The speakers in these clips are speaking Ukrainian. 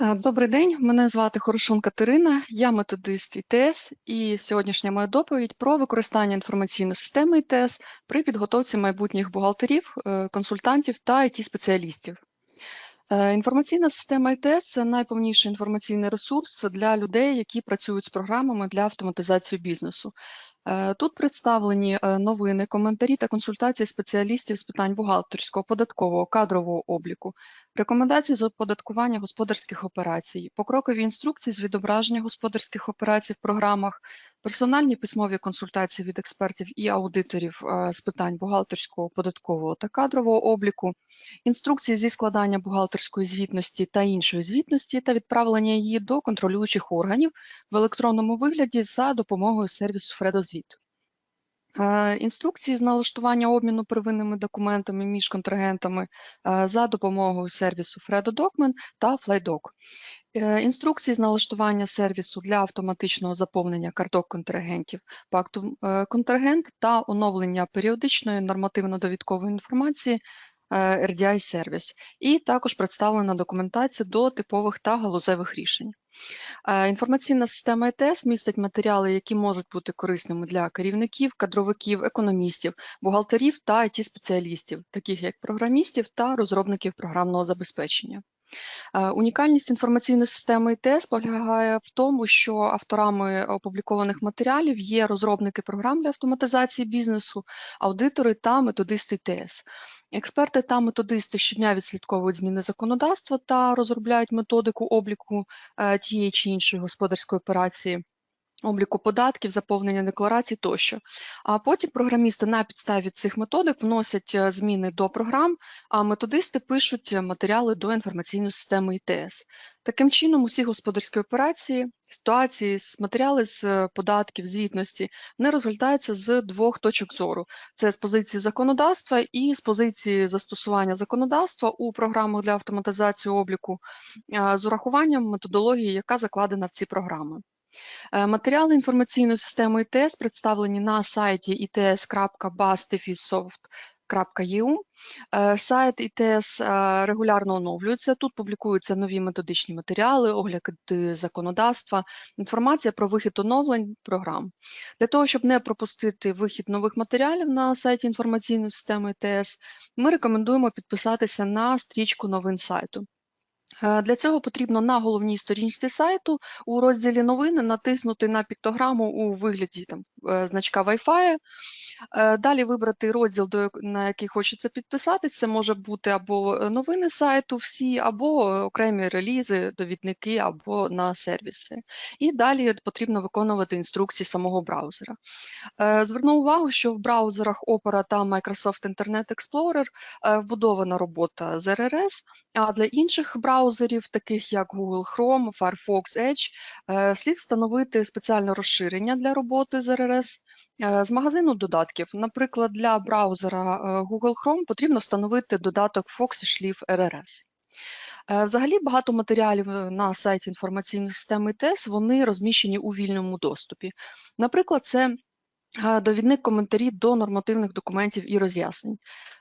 Е, Добрий день, мене звати Хорошун Катерина, я методист ІТС, і сьогоднішня моя доповідь про використання інформаційної системи ІТС при підготовці майбутніх бухгалтерів, е, консультантів та IT-спеціалістів. Е, Інформаційна система ІТС це найповніший інформаційний ресурс для людей, які працюють з програмами для автоматизації бізнесу. Тут представлені новини, коментарі та консультації спеціалістів з питань бухгалтерського, податкового, кадрового обліку, рекомендації з оподаткування господарських операцій, покрокові інструкції з відображення господарських операцій в програмах, персональні письмові консультації від експертів і аудиторів е, з питань бухгалтерського, податкового та кадрового обліку, інструкції зі складання бухгалтерської звітності та іншої звітності та відправлення її до контролюючих органів в електронному вигляді за допомогою сервісу Фредозвіт. Е, Інструкції з налаштування обміну первинними документами між контрагентами е, за допомогою сервісу FredoDocument та FlyDoc. Е, Інструкції з налаштування сервісу для автоматичного заповнення карток контрагентів пакту контрагент та оновлення періодичної нормативно-довідкової інформації RDI сервіс. І також представлена документація до типових та галузевих рішень. Е, Інформаційна система ІТС містить матеріали, які можуть бути корисними для керівників, кадровиків, економістів, бухгалтерів та IT-спеціалістів, таких як програмістів та розробників програмного забезпечення. Е, Унікальність інформаційної системи ІТС полягає в тому, що авторами опублікованих матеріалів є розробники програм для автоматизації бізнесу, аудитори та методисти ІТС. Експерти та методисти щодня відслідковують зміни законодавства та розробляють методику обліку е, тієї чи іншої господарської операції. Обліку податків, заповнення декларацій тощо. А потім програмісти на підставі цих методик вносять е, зміни до програм, а методисти пишуть е, матеріали до інформаційної системи ІТС. Таким чином, усі господарські операції, ситуації, матеріали з е, податків, звітності, вони розгортаються з двох точок зору: це з позиції законодавства і з позиції застосування законодавства у програмах для автоматизації обліку з урахуванням методології, яка закладена в ці програми. Е, Матеріали інформаційної системи ІТС представлені на сайті its.bas.soft.eu. Е, Сайт ІТС е, регулярно оновлюється. Тут публікуються нові методичні матеріали, огляди законодавства, інформація про вихід оновлень програм. Для того, щоб не пропустити вихід нових матеріалів на сайті інформаційної системи ІТС, ми рекомендуємо підписатися на стрічку новин сайту. Е, Для цього потрібно на головній сторінці сайту у розділі новини натиснути на піктограму у вигляді там, е, значка Wi-Fi. Е, Далі вибрати розділ, на який хочеться підписатись. Це може бути або новини сайту всі, або окремі релізи, довідники, або на сервіси. І далі потрібно виконувати інструкції самого браузера. Зверну увагу, що в браузерах Opera та Microsoft Internet Explorer вбудована робота з RRS, а для інших браузерів, таких як Google Chrome, Firefox Edge, е, слід встановити спеціальне розширення для роботи з RRS е, з магазину додатків. Наприклад, для браузера е, Google Chrome потрібно встановити додаток Foxy шліф. Е, Взагалі багато матеріалів на сайті інформаційної системи ІТС вони розміщені у вільному доступі. Наприклад, це довідник коментарі до нормативних документів і роз'яснень.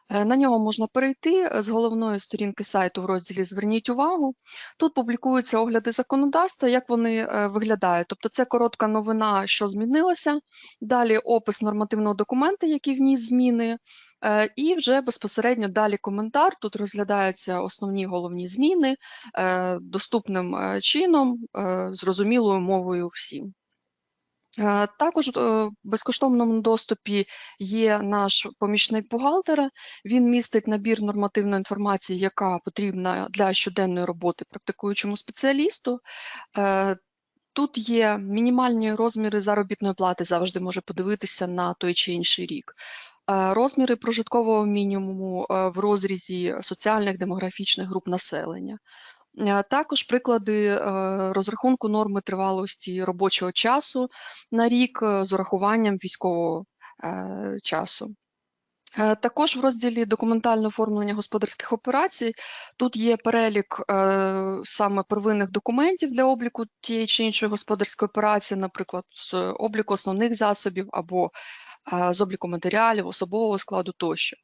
Е, На нього можна перейти е, з головної сторінки сайту в розділі Зверніть увагу. Тут публікуються огляди законодавства, як вони е, виглядають. Тобто це коротка новина, що змінилося, далі опис нормативного документа, який вніс зміни, і вже безпосередньо далі коментар. Тут розглядаються основні головні зміни доступним чином, зрозумілою мовою всім. Е, Також е, в безкоштовному доступі є наш помічник бухгалтера. Він містить набір нормативної інформації, яка потрібна для щоденної роботи практикуючому спеціалісту. Е, Тут є мінімальні розміри заробітної плати, завжди може подивитися на той чи інший рік. Розміри прожиткового мінімуму в розрізі соціальних демографічних груп населення. Е, Також приклади е, розрахунку норми тривалості робочого часу на рік е, з урахуванням військового часу. Також в розділі документальне оформлення господарських операцій тут є перелік саме первинних документів для обліку тієї чи іншої господарської операції, наприклад, з обліку основних засобів або з обліку матеріалів, особового складу тощо.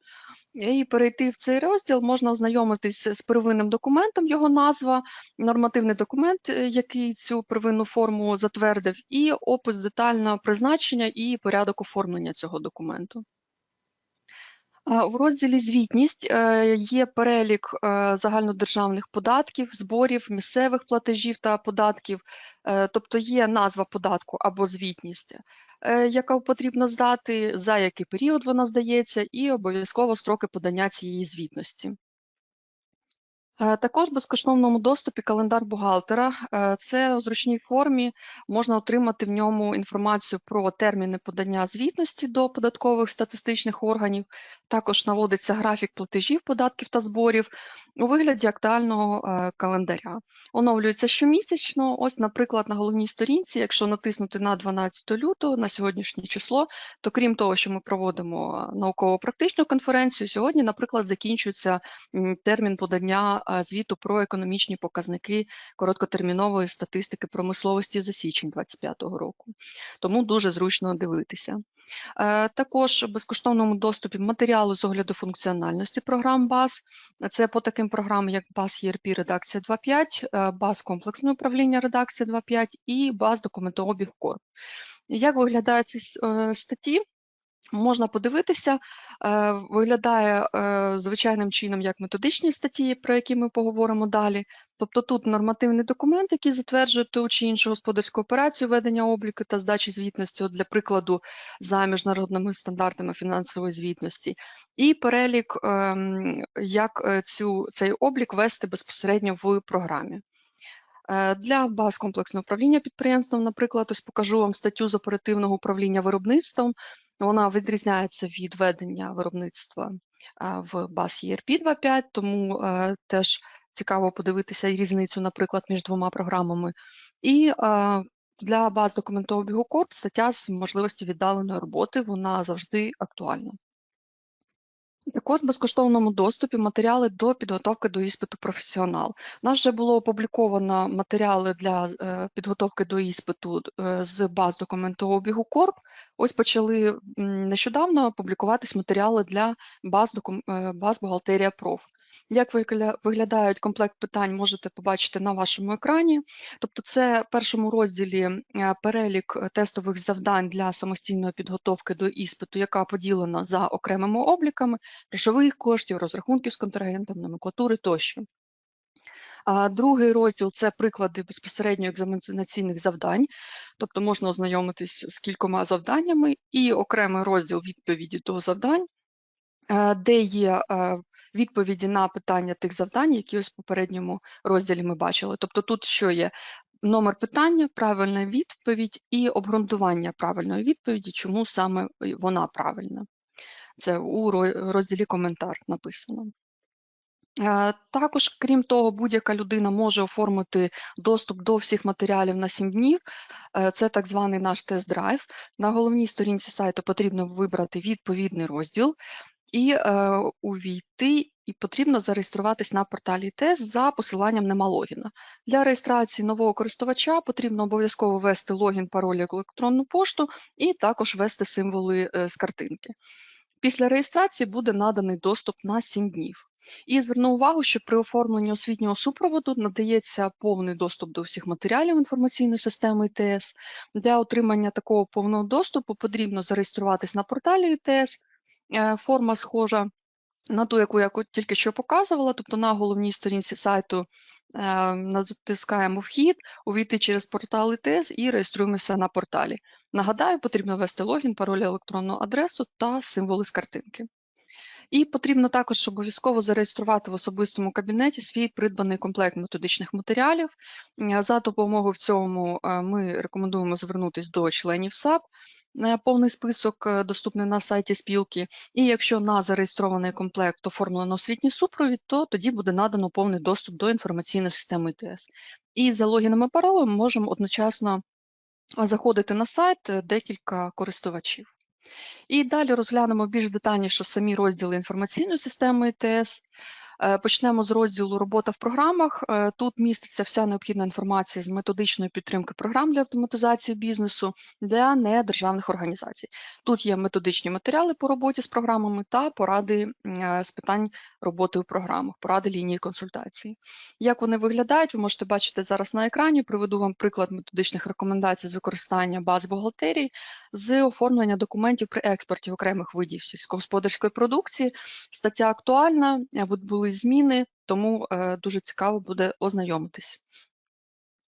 І перейти в цей розділ можна ознайомитись з первинним документом, його назва, нормативний документ, е, який цю первинну форму затвердив, і опис детального призначення і порядок оформлення цього документу. В розділі Звітність е, є перелік е, загальнодержавних податків, зборів, місцевих платежів та податків, тобто є назва податку або звітність, яка потрібно здати, за який період вона здається, і обов'язково строки подання цієї звітності. Е, також в безкоштовному доступі календар бухгалтера. Е, це у зручній формі можна отримати в ньому інформацію про терміни подання звітності до податкових статистичних органів. Також наводиться графік платежів, податків та зборів у вигляді актуального е, календаря. Оновлюється щомісячно. Ось, наприклад, на головній сторінці, якщо натиснути на 12 лютого на сьогоднішнє число, то крім того, що ми проводимо науково-практичну конференцію, сьогодні, наприклад, закінчується термін подання звіту про економічні показники короткотермінової статистики промисловості за січень 2025 року. Тому дуже зручно дивитися. Е, також в безкоштовному доступі матеріали з огляду функціональності програм БАЗ. Це по таким програмам, як БАЗ ERP редакція 2.5, БАЗ комплексне управління редакція 2.5 і БАЗ документообіг КОР. Як виглядають ці е, статті? Можна подивитися, е, виглядає е, звичайним чином як методичні статті, про які ми поговоримо далі. Тобто тут нормативний документ, який затверджує ту чи іншу господарську операцію ведення обліку та здачі звітності, для прикладу, за міжнародними стандартами фінансової звітності, і перелік, ем, як е, цю, цей облік вести безпосередньо в програмі. Для баз комплексного управління підприємством, наприклад, ось покажу вам статтю з оперативного управління виробництвом. Вона відрізняється від ведення виробництва в баз ERP 2.5, тому е, теж цікаво подивитися різницю, наприклад, між двома програмами. І для баз документообігу Корп стаття з можливості віддаленої роботи, вона завжди актуальна. Також в безкоштовному доступі матеріали до підготовки до іспиту професіонал. У нас вже було опубліковано матеріали для е, підготовки до іспиту е, з баз документообігу Корп. Ось почали нещодавно публікуватись матеріали для баз, е, баз бухгалтерія проф. Як виглядають комплект питань, можете побачити на вашому екрані. Тобто, це в першому розділі е, перелік тестових завдань для самостійної підготовки до іспиту, яка поділена за окремими обліками, грошових коштів, розрахунків з контрагентом, номенклатури тощо. Другий розділ це приклади безпосередньо екзаменаційних завдань, тобто можна ознайомитись з кількома завданнями, і окремий розділ відповіді до завдань, е, де є е, відповіді на питання тих завдань, які ось в попередньому розділі ми бачили. Тобто тут що є? Номер питання, правильна відповідь і обґрунтування правильної відповіді, чому саме вона правильна. Це у розділі коментар написано. Е, також, крім того, будь-яка людина може оформити доступ до всіх матеріалів на 7 днів. Е, це так званий наш тест-драйв. На головній сторінці сайту потрібно вибрати відповідний розділ і е, увійти, і потрібно зареєструватись на порталі ТЕС за посиланням нема логіна. Для реєстрації нового користувача потрібно обов'язково ввести логін, пароль, як електронну пошту і також ввести символи е, з картинки. Після реєстрації буде наданий доступ на 7 днів. І зверну увагу, що при оформленні освітнього супроводу надається повний доступ до всіх матеріалів інформаційної системи ІТС. Для отримання такого повного доступу потрібно зареєструватись на порталі ІТС, форма схожа на ту, яку я тільки що показувала, тобто на головній сторінці сайту е, натискаємо вхід, увійти через портал ІТС і реєструємося на порталі. Нагадаю, потрібно ввести логін, пароль, електронну адресу та символи з картинки. І потрібно також обов'язково зареєструвати в особистому кабінеті свій придбаний комплект методичних матеріалів. Е, за допомогою в цьому ми рекомендуємо звернутися до членів САП. Е, повний список е, доступний на сайті спілки. І якщо на зареєстрований комплект оформлено освітній супровід, то тоді буде надано повний доступ до інформаційної системи ІТС. І за логіном і паролем можемо одночасно заходити на сайт е, декілька користувачів. І далі розглянемо більш детальніше самі розділи інформаційної системи ІТС. Е, Почнемо з розділу Робота в програмах. Е, Тут міститься вся необхідна інформація з методичної підтримки програм для автоматизації бізнесу для недержавних організацій. Тут є методичні матеріали по роботі з програмами та поради е, з питань роботи у програмах, поради лінії консультації. Як вони виглядають, ви можете бачити зараз на екрані. Приведу вам приклад методичних рекомендацій з використання баз бухгалтерії з оформлення документів при експорті окремих видів сільськогосподарської продукції. Стаття актуальна, от зміни, тому е, дуже цікаво буде ознайомитись.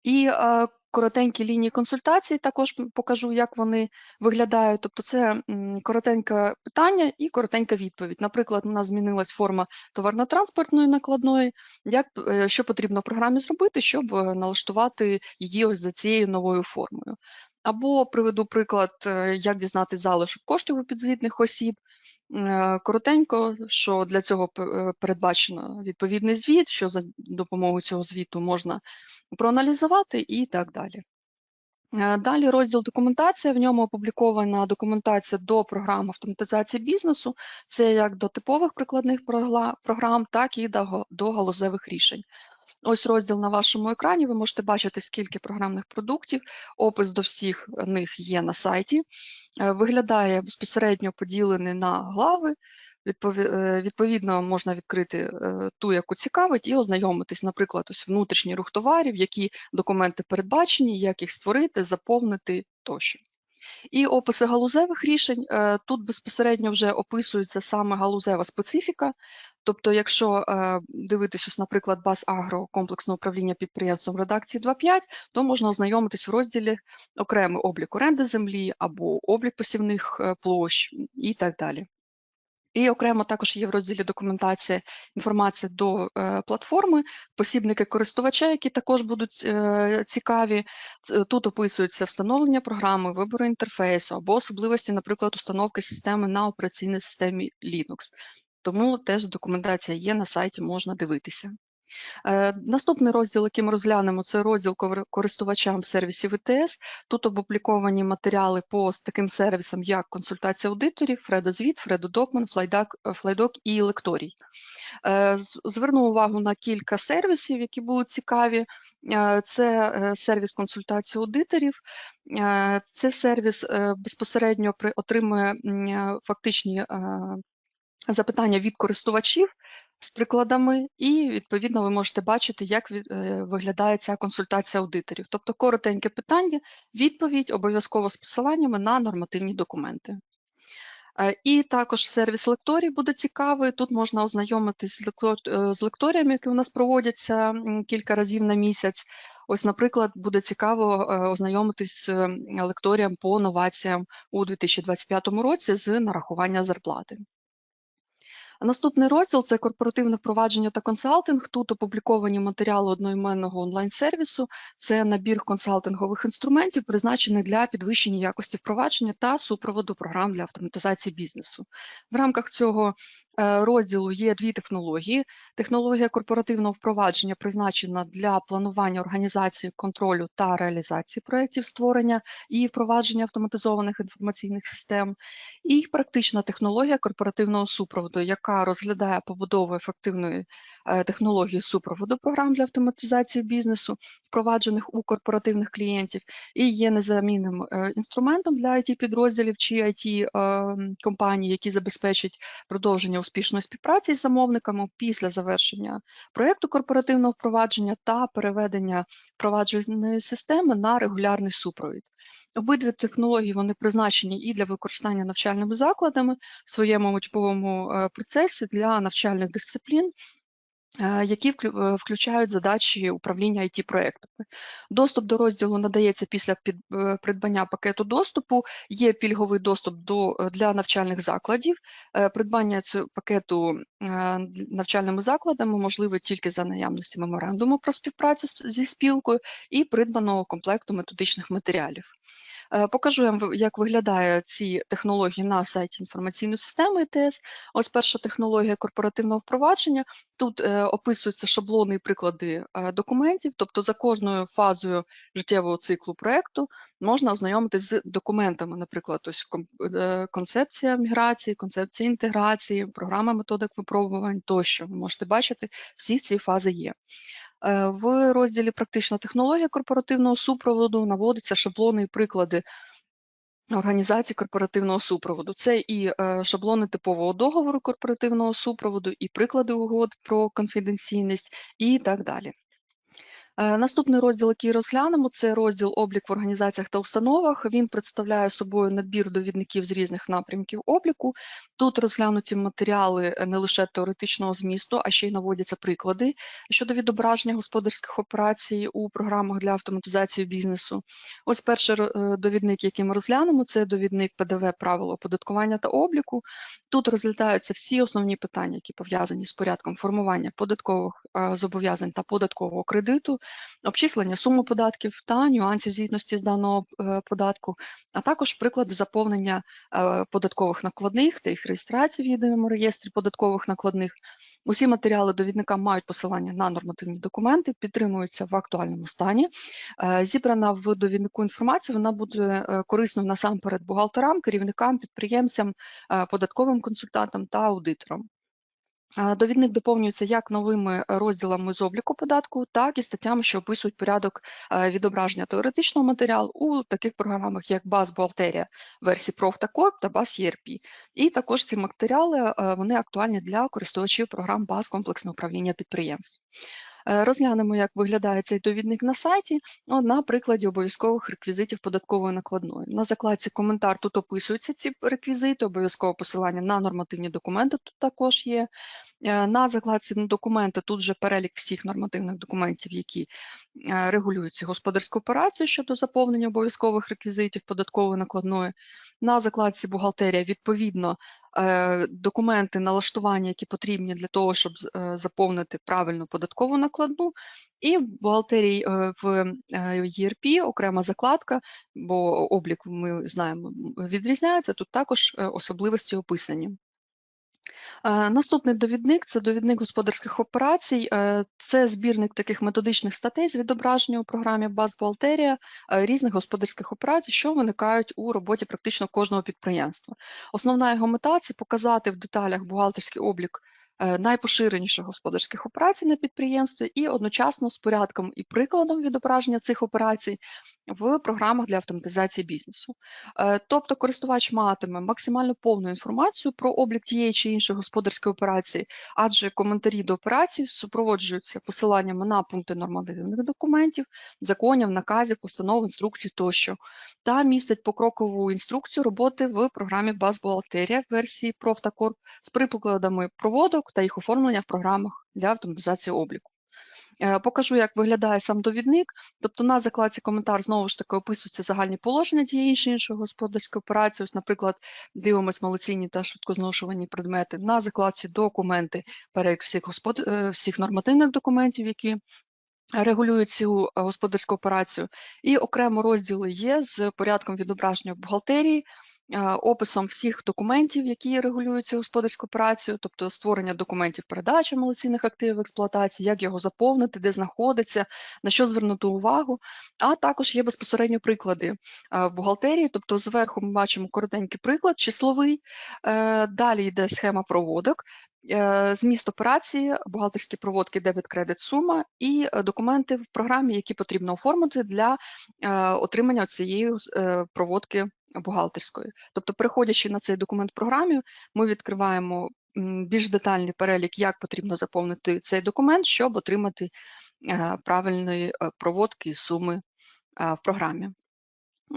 І е, коротенькі лінії консультацій також покажу, як вони виглядають. Тобто це коротеньке питання і коротенька відповідь. Наприклад, у нас змінилась форма товарно-транспортної накладної, як, е, що потрібно в програмі зробити, щоб налаштувати її ось за цією новою формою. Або приведу приклад, е, як дізнати залишок коштів у підзвітних осіб. Е, Коротенько, що для цього е, передбачено відповідний звіт, що за допомогою цього звіту можна проаналізувати і так далі. Далі розділ документація. В ньому опублікована документація до програм автоматизації бізнесу. Це як до типових прикладних програм, так і до галузевих рішень. Ось розділ на вашому екрані. Ви можете бачити, скільки програмних продуктів. Опис до всіх них є на сайті. Е, Виглядає безпосередньо поділений на глави. Е, Відповідно, можна відкрити е, ту, яку цікавить, і ознайомитись, наприклад, ось внутрішній рух товарів, які документи передбачені, як їх створити, заповнити тощо. І описи галузевих рішень тут безпосередньо вже описується саме галузева специфіка. Тобто, якщо е, дивитись, ось, наприклад, баз агро комплексне управління підприємством редакції 2.5, то можна ознайомитись в розділі окремий облік оренди землі або облік посівних е, площ і так далі. І окремо також є в розділі документація інформація до е, платформи, посібники користувача, які також будуть е, цікаві. Тут описується встановлення програми, вибору інтерфейсу або особливості, наприклад, установки системи на операційній системі Linux. Тому теж документація є на сайті, можна дивитися. Е, Наступний розділ, який ми розглянемо, це розділ користувачам сервісів ІТС. Тут опубліковані матеріали по таким сервісам, як консультація аудиторів, Фредозвіт, Фредодокман, Флайдок і Лекторій. Е, Зверну увагу на кілька сервісів, які будуть цікаві. Е, Це сервіс консультації аудиторів. Це сервіс безпосередньо отримує фактичні запитання від користувачів з прикладами, і відповідно ви можете бачити, як е, виглядає ця консультація аудиторів. Тобто коротеньке питання, відповідь обов'язково з посиланнями на нормативні документи. Е, І також сервіс лекторій буде цікавий. Тут можна ознайомитись з, е, лекторіями, які у нас проводяться кілька разів на місяць. Ось, наприклад, буде цікаво ознайомитись з лекторіям по новаціям у 2025 році з нарахування зарплати. Наступний розділ це корпоративне впровадження та консалтинг. Тут опубліковані матеріали одноіменного онлайн-сервісу. Це набір консалтингових інструментів, призначений для підвищення якості впровадження та супроводу програм для автоматизації бізнесу. В рамках цього е, розділу є дві технології. Технологія корпоративного впровадження призначена для планування організації, контролю та реалізації проєктів створення і впровадження автоматизованих інформаційних систем. І практична технологія корпоративного супроводу, яка розглядає побудову ефективної е, технології супроводу програм для автоматизації бізнесу, впроваджених у корпоративних клієнтів, і є незамінним е, інструментом для it підрозділів чи it е, компаній, які забезпечать продовження успішної співпраці з замовниками після завершення проєкту корпоративного впровадження та переведення впровадженої системи на регулярний супровід. Обидві технології вони призначені і для використання навчальними закладами в своєму учбовому е, процесі для навчальних дисциплін, е, які е, включають задачі управління it проектами Доступ до розділу надається після придбання пакету доступу. Є пільговий доступ до, для навчальних закладів. Придбання цього пакету навчальними закладами можливе тільки за наявності меморандуму про співпрацю зі спілкою і придбаного комплекту методичних матеріалів. Е, Покажу вам, як виглядає ці технології на сайті інформаційної системи ІТС. Ось перша технологія корпоративного впровадження. Тут е, описуються шаблони і приклади е, документів, тобто за кожною фазою життєвого циклу проекту можна ознайомитись з документами, наприклад, ось концепція міграції, концепція інтеграції, програма методик випробувань тощо. Ви можете бачити, всі ці фази є. Е, В розділі Практична технологія корпоративного супроводу наводяться шаблони і приклади організації корпоративного супроводу. Це і е, шаблони типового договору корпоративного супроводу, і приклади угод про конфіденційність, і так далі. Е, Наступний розділ, який розглянемо, це розділ облік в організаціях та установах. Він представляє собою набір довідників з різних напрямків обліку. Тут розглянуті матеріали е, не лише теоретичного змісту, а ще й наводяться приклади щодо відображення господарських операцій у програмах для автоматизації бізнесу. Ось перший е, довідник, який ми розглянемо, це довідник ПДВ правил оподаткування та обліку. Тут розглядаються всі основні питання, які пов'язані з порядком формування податкових зобов'язань та податкового кредиту, обчислення суми податків та нюансів звітності з даного е, податку, а також приклади заповнення е, податкових накладних та їх реєстрації в єдиному реєстрі податкових накладних. Усі матеріали довідника мають посилання на нормативні документи, підтримуються в актуальному стані. Е, Зібрана в довіднику інформація, вона буде корисною насамперед бухгалтерам, керівникам, підприємцям, податковим консультантам та аудиторам. Е, Довідник доповнюється як новими розділами з обліку податку, так і статтями, що описують порядок е, відображення теоретичного матеріалу у таких програмах, як баз бухгалтерія версії Prof та Corp та баз ERP. І також ці матеріали е, вони актуальні для користувачів програм баз комплексного управління підприємств. Е, Розглянемо, як виглядає цей довідник на сайті ну, на прикладі обов'язкових реквізитів податкової накладної. На закладці коментар тут описуються ці реквізити, обов'язкове посилання на нормативні документи тут також є. Е, На закладці документи тут вже перелік всіх нормативних документів, які е, регулюють ці господарську операцію щодо заповнення обов'язкових реквізитів податкової накладної. На закладці бухгалтерія відповідно документи налаштування, які потрібні для того, щоб е, заповнити правильну податкову накладну. І в бухгалтерії е, в е, ERP окрема закладка, бо облік ми знаємо відрізняється. Тут також е, особливості описані. Е, Наступний довідник це довідник господарських операцій. Е, Це збірник таких методичних статей з відображення у програмі Баз Бухгалтерія е, різних господарських операцій, що виникають у роботі практично кожного підприємства. Основна його мета це показати в деталях бухгалтерський облік найпоширеніших господарських операцій на підприємстві і одночасно з порядком і прикладом відображення цих операцій в програмах для автоматизації бізнесу. Е, Тобто користувач матиме максимально повну інформацію про облік тієї чи іншої господарської операції, адже коментарі до операцій супроводжуються посиланнями на пункти нормативних документів, законів, наказів, постанов, інструкцій тощо, та містять покрокову інструкцію роботи в програмі Баз Бухгалтерія версії Corp з прикладами проводок та їх оформлення в програмах для автоматизації обліку. Е, Покажу, як виглядає сам довідник. Тобто на закладці коментар знову ж таки описуються загальні положення тієї чи іншої господарської операції. Ось, наприклад, дивимось малоцінні та швидкозношувані предмети. На закладці документи, перелік всіх, господ... е, всіх нормативних документів, які регулюють цю е, господарську операцію. І окремо розділи є з порядком відображення в бухгалтерії, е, описом всіх документів, які регулюють цю господарську операцію, тобто створення документів передачі малоцінних активів експлуатації, як його заповнити, де знаходиться, на що звернути увагу. А також є безпосередньо приклади е, в бухгалтерії, тобто зверху ми бачимо коротенький приклад, числовий, далі йде схема проводок, зміст операції, бухгалтерські проводки, дебет, кредит, сума і е, документи в програмі, які потрібно оформити для е, отримання цієї е, проводки бухгалтерської. Тобто, переходячи на цей документ в програмі, ми відкриваємо більш детальний перелік, як потрібно заповнити цей документ, щоб отримати е, правильні е, проводки і суми е, в програмі.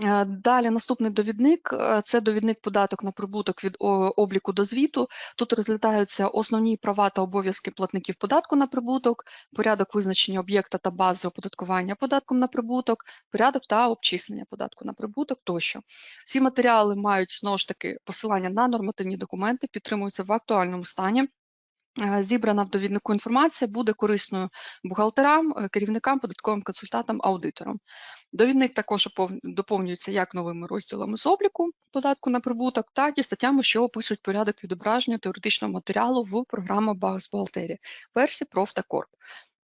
Е, Далі наступний довідник е, це довідник податок на прибуток від обліку до звіту. Тут розглядаються основні права та обов'язки платників податку на прибуток, порядок визначення об'єкта та бази оподаткування податком на прибуток, порядок та обчислення податку на прибуток тощо. Всі матеріали мають знову ж таки посилання на нормативні документи, підтримуються в актуальному стані. Е, Зібрана в довіднику інформація буде корисною бухгалтерам, е, керівникам, податковим консультантам, аудиторам. Довідник також доповнюється як новими розділами з обліку податку на прибуток, так і статтями, що описують порядок відображення теоретичного матеріалу в програмах бухгалтерія, версії проф та корп.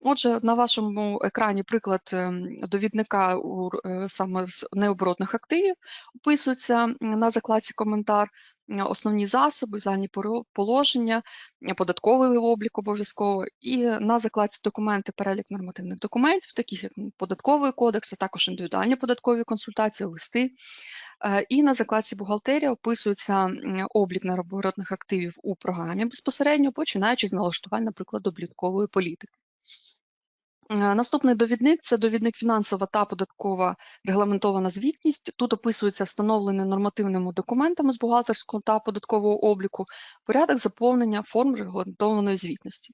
Отже, на вашому екрані приклад ем, довідника у е, саме з необоротних активів описується на закладці коментар. Основні засоби, загальні положення, податковий облік обов'язково, і на закладці документи перелік нормативних документів, таких як податковий кодекс, а також індивідуальні податкові консультації, листи. Е, І на закладці бухгалтерія описується облік необоротних активів у програмі безпосередньо, починаючи з налаштування, наприклад, облікової політики. Е, Наступний довідник це довідник фінансова та податкова регламентована звітність. Тут описується встановлений нормативними документами з бухгалтерського та податкового обліку порядок заповнення форм регламентованої звітності.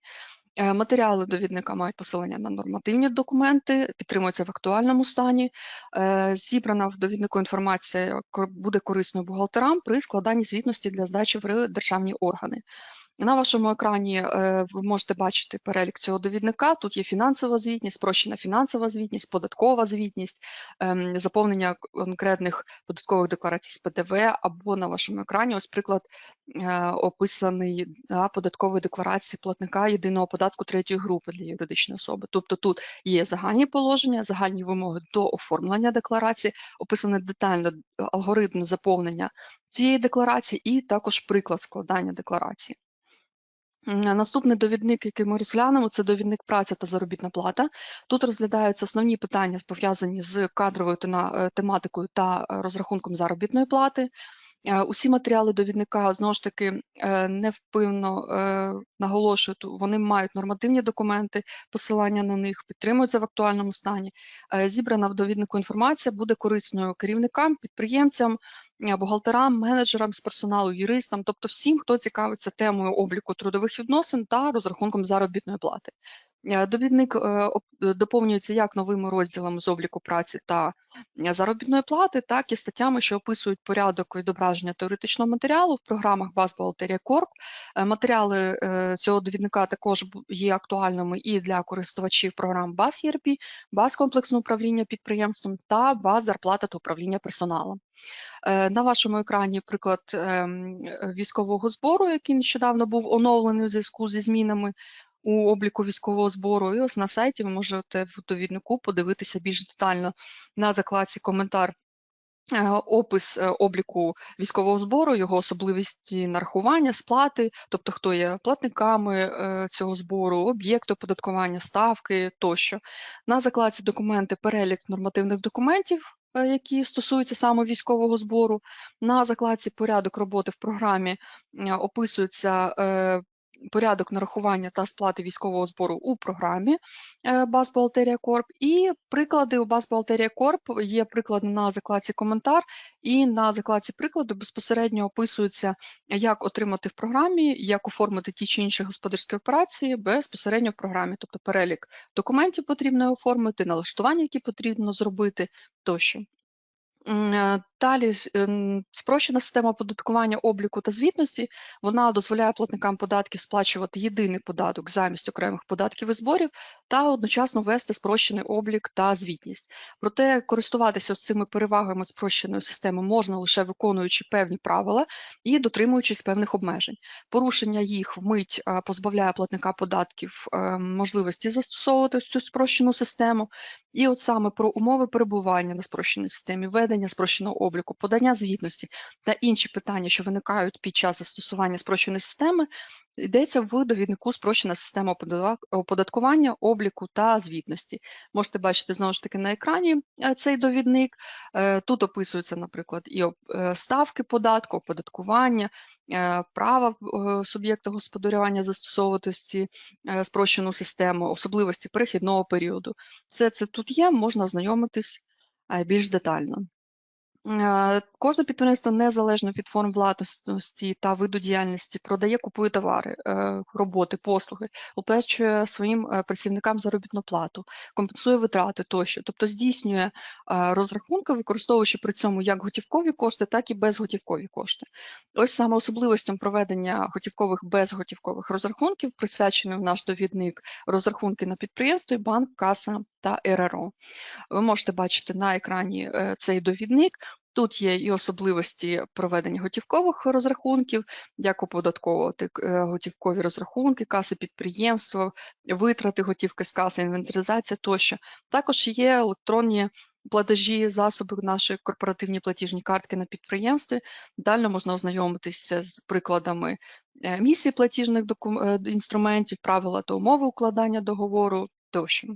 Е, Матеріали довідника мають посилання на нормативні документи, підтримуються в актуальному стані. Е, Зібрана в довіднику інформація буде корисною бухгалтерам при складанні звітності для здачі в державні органи. На вашому екрані е, ви можете бачити перелік цього довідника. Тут є фінансова звітність, спрощена фінансова звітність, податкова звітність, ем, заповнення конкретних податкових декларацій з ПДВ, або на вашому екрані ось приклад е, описаний да, податкової декларації платника єдиного податку третьої групи для юридичної особи. Тобто тут є загальні положення, загальні вимоги до оформлення декларації, описаний детально алгоритм заповнення цієї декларації і також приклад складання декларації. М, Наступний довідник, який ми розглянемо, це довідник праця та заробітна плата. Тут розглядаються основні питання, пов'язані з кадровою е, тематикою та е, розрахунком заробітної плати. Е, Усі матеріали довідника знову ж таки е, невпевно е, наголошую, вони мають нормативні документи, посилання на них, підтримуються в актуальному стані. Е, Зібрана в довіднику інформація буде корисною керівникам, підприємцям, е, бухгалтерам, менеджерам з персоналу, юристам, тобто всім, хто цікавиться темою обліку трудових відносин та розрахунком заробітної плати. Е, Довідник е, доповнюється як новими розділами з обліку праці та е, заробітної плати, так і статтями, що описують порядок відображення теоретичного матеріалу в програмах Баз Бухгалтерія Корп. Матеріали цього довідника також є актуальними і для користувачів програм Баз ERP, Баз комплексного управління підприємством та Баз зарплата та управління персоналом. На вашому екрані приклад ем, військового збору, який нещодавно був оновлений у зв'язку зі змінами у обліку військового збору. І ось на сайті ви можете в довіднику подивитися більш детально на закладці коментар. е, Опис е, обліку військового збору, його особливості нарахування, сплати, тобто хто є платниками е, цього збору, об'єкти оподаткування, ставки тощо. На закладці документи перелік нормативних документів, які стосуються саме військового збору. На закладці порядок роботи в програмі описується порядок нарахування та сплати військового збору у програмі Баз Бухгалтерія Корп. І приклади у Баз Бухгалтерія Корп є приклад на закладці коментар, і на закладці прикладу безпосередньо описується, як отримати в програмі, як оформити ті чи інші господарські операції безпосередньо в програмі, тобто перелік документів потрібно оформити, налаштування, які потрібно зробити тощо. Е, Далі ем, спрощена система оподаткування обліку та звітності. Вона дозволяє платникам податків сплачувати єдиний податок замість окремих податків і зборів та одночасно вести спрощений облік та звітність. Проте користуватися цими перевагами спрощеної системи можна лише виконуючи певні правила і дотримуючись певних обмежень. Порушення їх вмить е, позбавляє платника податків е, можливості застосовувати цю спрощену систему. І от саме про умови перебування на спрощеній системі, ведення спрощеного обліку, подання звітності та інші питання, що виникають під час застосування спрощеної системи, йдеться в довіднику спрощена система оподаткування, обліку та звітності. Можете бачити знову ж таки на екрані е, цей довідник. Е, Тут описуються, наприклад, і е, ставки податку, оподаткування, права суб'єкта господарювання застосовувати ці спрощену систему, особливості перехідного періоду. Все це тут є, можна ознайомитись більш детально. Е, Кожне підприємство незалежно від форм власності та виду діяльності продає, купує товари, е, роботи, послуги, оплачує своїм е, працівникам заробітну плату, компенсує витрати тощо, тобто здійснює розрахунки, використовуючи при цьому як готівкові кошти, так і безготівкові кошти. Ось саме особливостям проведення готівкових безготівкових розрахунків присвячений наш довідник розрахунки на підприємстві, банк, каса та РРО. Ви можете бачити на екрані цей довідник. Тут є і особливості проведення готівкових розрахунків, як оподатковувати е, готівкові розрахунки, каси підприємства, витрати готівки з каси, інвентаризація тощо. Також є електронні платежі, засоби, наші корпоративні платіжні картки на підприємстві. Далі можна ознайомитися з прикладами е, місії платіжних інструментів, правила та умови укладання договору тощо.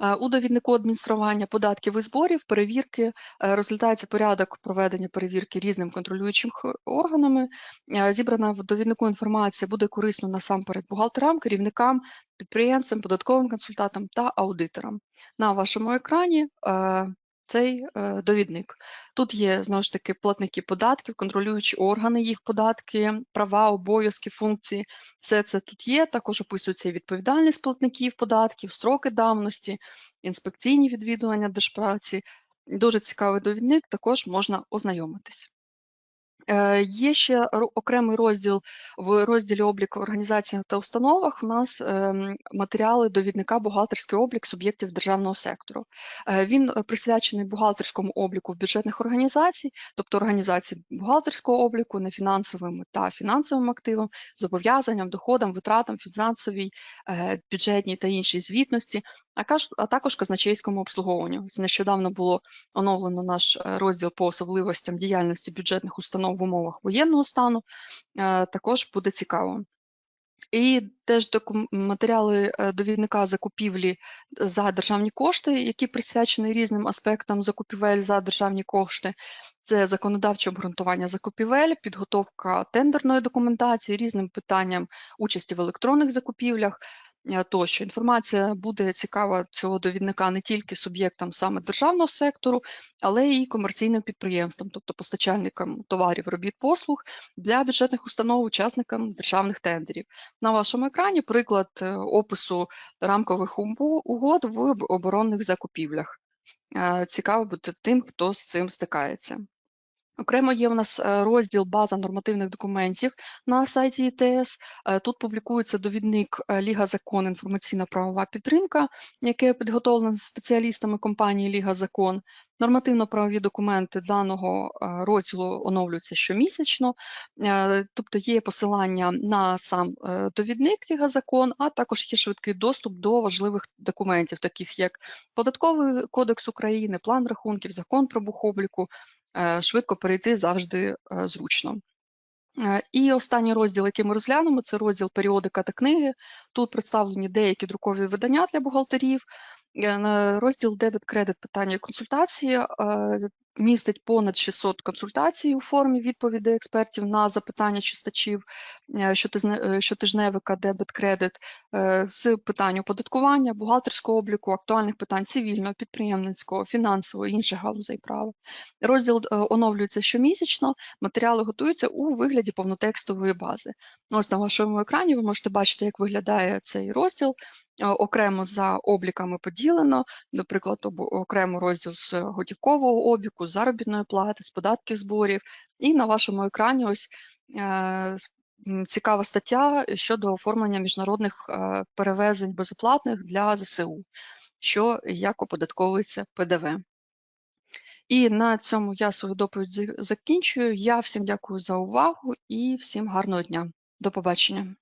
Е, у довіднику адміністрування податків і зборів, перевірки, е, розглядається порядок проведення перевірки різним контролюючим органами. Е, зібрана в довіднику інформація буде корисно насамперед бухгалтерам, керівникам, підприємцям, податковим консультантам та аудиторам. На вашому екрані цей е, довідник. Тут є знову ж таки платники податків, контролюючі органи їх податки, права, обов'язки, функції. Все це тут є. Також описується і відповідальність платників податків, строки давності, інспекційні відвідування держпраці. Дуже цікавий довідник, також можна ознайомитись. Е, є ще окремий розділ в розділі облік організацій та установах. У нас ем, матеріали довідника бухгалтерський облік суб'єктів державного сектору. Е, він е, присвячений бухгалтерському обліку в бюджетних організацій, тобто організації бухгалтерського обліку, нефінансовим та фінансовим активам, зобов'язанням, доходам, витратам, фінансовій, бюджетній та іншій звітності, а також казначейському обслуговуванню. Нещодавно було оновлено наш розділ по особливостям діяльності бюджетних установ в умовах воєнного стану, е, також буде цікаво. І теж матеріали е, довідника закупівлі за державні кошти, які присвячені різним аспектам закупівель за державні кошти. Це законодавче обґрунтування закупівель, підготовка тендерної документації, різним питанням участі в електронних закупівлях, тощо інформація буде цікава цього довідника не тільки суб'єктам саме державного сектору, але й комерційним підприємствам, тобто постачальникам товарів, робіт, послуг для бюджетних установ, учасникам державних тендерів. На вашому екрані приклад е, опису рамкових угод в оборонних закупівлях. Е, цікаво буде тим, хто з цим стикається. Окремо є у нас е, розділ база нормативних документів на сайті ІТС. Е, тут публікується довідник е, Ліга Закон, інформаційна правова підтримка, яке підготовлено спеціалістами компанії Ліга Закон. Нормативно-правові документи даного розділу оновлюються щомісячно, тобто є посилання на сам довідник Ліга Закон, а також є швидкий доступ до важливих документів, таких як Податковий кодекс України, план рахунків, закон про бухобліку, швидко перейти завжди е, зручно. Е, і останній розділ, який ми розглянемо, це розділ періодика та книги. Тут представлені деякі друкові видання для бухгалтерів. Розділ дебет-кредит питання консультації містить понад 600 консультацій у формі відповідей експертів на запитання чистачів е, е, щотижневика, дебет, кредит е, з питань оподаткування, бухгалтерського обліку, актуальних питань цивільного, підприємницького, фінансового інших галузей права. Розділ оновлюється щомісячно, матеріали готуються у вигляді повнотекстової бази. Ось на вашому екрані ви можете бачити, як виглядає цей розділ. Окремо за обліками поділено, наприклад, окремо розділ з готівкового обліку, з заробітної плати, з податків зборів. І на вашому екрані ось е, цікава стаття щодо оформлення міжнародних е, перевезень безоплатних для ЗСУ, що як оподатковується ПДВ. І на цьому я свою доповідь закінчую. Я всім дякую за увагу і всім гарного дня. До побачення.